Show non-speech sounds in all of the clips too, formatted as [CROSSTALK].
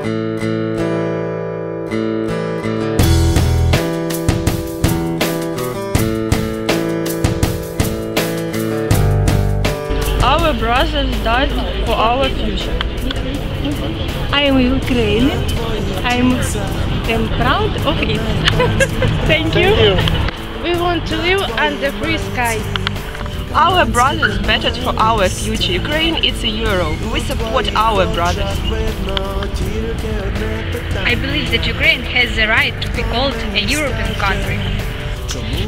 Our brothers died for our future. I am Ukrainian. I am, am proud of it. [LAUGHS] Thank you. Thank you. We want to live under free sky. Our brothers battled for our future. Ukraine is a Euro. We support our brothers. I believe that Ukraine has the right to be called a European country.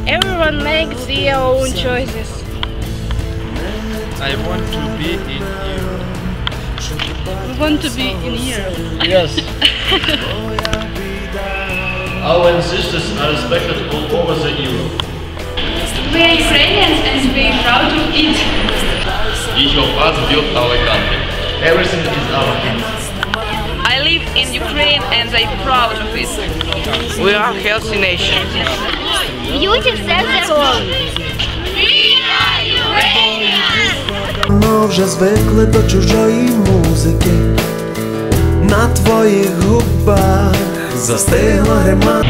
Everyone makes their own choices. I want to be in Europe. We want to be in Europe. Yes. [LAUGHS] Our ancestors are respected all over the Europe We are Ukrainians and we are proud of it. Each of us built our country. Everything is our I live in Ukraine and I'm proud of it. We are a healthy nation. Б'ють в серце гол. Давно вже звикли до чужої музики. На твоїх губах застигла грима.